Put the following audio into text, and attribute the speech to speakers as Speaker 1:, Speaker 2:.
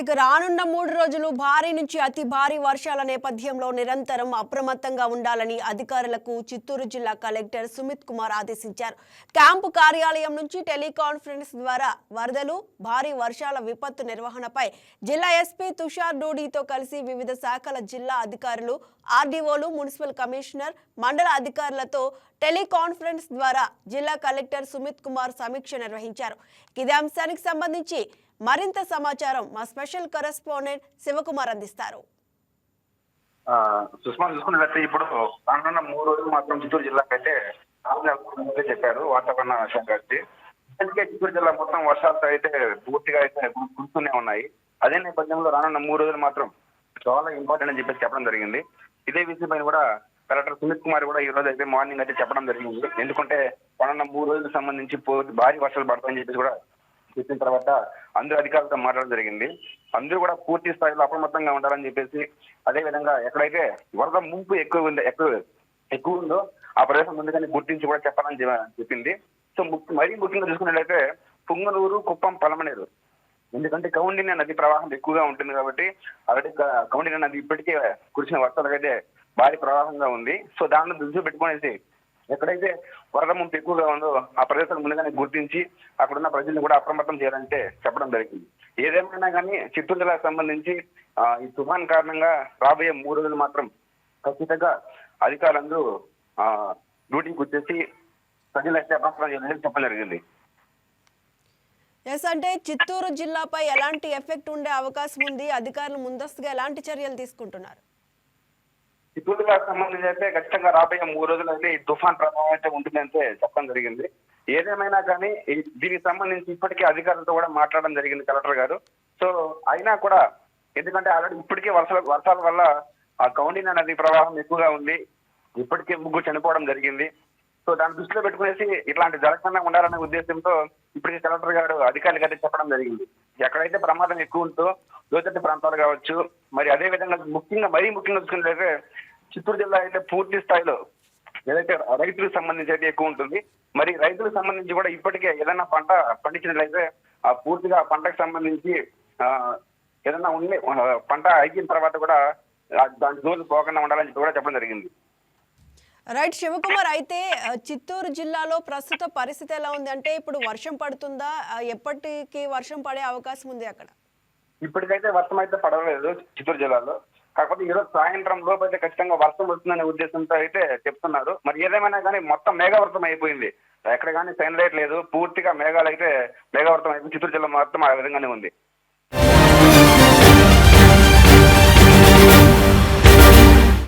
Speaker 1: ఇక రానున్న మూడు రోజులు భారీ నుంచి అతి భారీ వర్షాల నేపథ్యంలో నిరంతరం అప్రమత్తంగా ఉండాలని అధికారులకు చిత్తూరు జిల్లా కలెక్టర్ సుమిత్ కుమార్ ఆదేశించారు. క్యాంపు కార్యాలయం నుంచి టెలికాన్ఫరెన్స్ ద్వారా వరదలు భారీ వర్షాల విపత్తు నిర్వహణపై జిల్లా ఎస్పీ తుషార్ డూడీతో కలిసి వివిధ శాఖల జిల్లా అధికారులు ఆర్డీఓలు మున్సిపల్ కమిషనర్ మండల అధికారులతో టెలికాన్ఫరెన్స్ ద్వారా జిల్లా కలెక్టర్ సుమిత్ కుమార్ సమీక్ష నిర్వహించారు. ఇదే అంశానికి సంబంధించి మరింత సమాచారం మా స్పెషల్ కరెస్పాండెంట్ శివకుమార్ అందిస్తారు.
Speaker 2: సుష్మా చూసుకున్నట్లయితే ఇప్పుడు రానున్న మూడు రోజులు మాత్రం చిత్తూరు జిల్లాకి అయితే ఆంధ్రప్రదేశ్ చెప్పారు వాతావరణ శాఖ వచ్చి అందుకే చిత్తూరు జిల్లా మొత్తం వర్షాలతో అయితే పూర్తిగా అయితే కు- కురుస్తూనే ఉన్నాయి. అదే నేపథ్యంలో రానున్న మూడు రోజులు మాత్రం చాలా ఇంపార్టెంట్ అని చెప్పేసి చెప్పడం జరిగింది. ఇదే విషయమైన కూడా కలెక్టర్ సునీత్ కుమార్ కూడా ఈ రోజు అయితే మార్నింగ్ అయితే చెప్పడం జరిగింది. ఎందుకంటే రానున్న మూడు రోజులకు సంబంధించి భారీ వర్షాలు పడతాయని చెప్పేసి కూడా చెప్పిన తర్వాత అందరూ అధికారులతో మాట్లాడడం జరిగింది. అందరూ కూడా పూర్తి స్థాయిలో అప్రమత్తంగా ఉండాలని చెప్పేసి అదే విధంగా ఎక్కడైతే వరద ముంపు ఎక్కువ ఉంది ఎక్కువ ఎక్కువ ఉందో ఆ ప్రదేశం ముందుగానే గుర్తించి కూడా చెప్పాలని చెప్పింది. సో మరీ ముఖ్యంగా చూసుకున్నట్లయితే పుంగనూరు కుప్పం పలమనేరు. ఎందుకంటే కౌండిన్య నది ప్రవాహం ఎక్కువగా ఉంటుంది కాబట్టి ఆల్రెడీ కౌండిన్య నది ఇప్పటికే కురిసిన వర్షాలకైతే భారీ ప్రవాహంగా ఉంది. సో దాన్ని దృష్టి పెట్టుకునేసి ఎక్కడైతే వరద ముంపు ఎక్కువగా ఉందో ఆ ప్రదేశాలు ముందుగానే గుర్తించి అక్కడున్న ప్రజల్ని కూడా అప్రమత్తం చేయాలంటే చెప్పడం జరిగింది. ఏదేమైనా కానీ చిత్తూరు జిల్లాకు సంబంధించి ఈ తుఫాన్ కారణంగా రాబోయే మూడు రోజులు మాత్రం ఖచ్చితంగా అధికారులందరూ డ్యూటీకి వచ్చేసి ప్రజలైతే అప్రమత్తం చేయాలని చెప్పడం జరిగింది.
Speaker 1: ఎస్ అంటే చిత్తూరు జిల్లాపై ఎలాంటి ఎఫెక్ట్ ఉండే అవకాశం ఉంది? అధికారులు ముందస్తుగా ఎలాంటి చర్యలు తీసుకుంటున్నారు?
Speaker 2: చిత్తూరు జిల్లాకు సంబంధించి అయితే ఖచ్చితంగా రాబోయే మూడు రోజులు అయితే ఈ తుఫాన్ ప్రభావం అయితే ఉంటుందంటే చెప్పడం జరిగింది. ఏదేమైనా కానీ దీనికి సంబంధించి ఇప్పటికే అధికారులతో కూడా మాట్లాడడం జరిగింది కలెక్టర్ గారు. సో అయినా కూడా ఎందుకంటే ఆల్రెడీ ఇప్పటికే వర్షాల వర్షాల వల్ల ఆ కౌండిన నది ప్రవాహం ఎక్కువగా ఉంది. ఇప్పటికే ముగ్గురు చనిపోవడం జరిగింది. సో దాన్ని దృష్టిలో పెట్టుకునేసి ఇట్లాంటి జరగకుండా ఉండాలనే ఉద్దేశంతో ఇప్పటికే కలెక్టర్ గారు అధికారులు అయితే చెప్పడం జరిగింది. ఎక్కడైతే ప్రమాదం ఎక్కువ ఉందో లోతట్టు ప్రాంతాలు కావచ్చు మరి అదే విధంగా ముఖ్యంగా మరీ ముఖ్యంగా చూసుకున్నట్లయితే చిత్తూరు జిల్లా అయితే పూర్తి స్థాయిలో ఏదైతే రైతులకు సంబంధించి అయితే ఎక్కువ ఉంటుంది మరి రైతులకు సంబంధించి కూడా ఇప్పటికే ఏదైనా పంట పండించినట్లయితే ఆ పూర్తిగా పంటకు సంబంధించి ఆ, ఏదైనా ఉండే పంట అయిన తర్వాత కూడా దాని జోలు పోకుండా ఉండాలని చెప్పి కూడా చెప్పడం జరిగింది.
Speaker 1: రైట్ శివకుమార్ అయితే చిత్తూరు జిల్లాలో ప్రస్తుత పరిస్థితి ఎలా ఉంది? అంటే ఇప్పుడు వర్షం పడుతుందా? ఎప్పటికి వర్షం పడే అవకాశం ఉంది అక్కడ?
Speaker 2: ఇప్పటికైతే వర్షం అయితే పడలేదు చిత్తూరు జిల్లాలో. కాకపోతే ఈరోజు సాయంత్రం లోపు అయితే ఖచ్చితంగా వర్షం వస్తుందనే ఉద్దేశంతో అయితే చెప్తున్నారు. మరి ఏదేమైనా కానీ మొత్తం మేఘావృతం అయిపోయింది. ఎక్కడ కానీ సైన్ లైట్ లేదు. పూర్తిగా మేఘాలు అయితే మేఘవర్తం అయిపోయి చిత్తూరు జిల్లా మొత్తం ఆ విధంగానే ఉంది.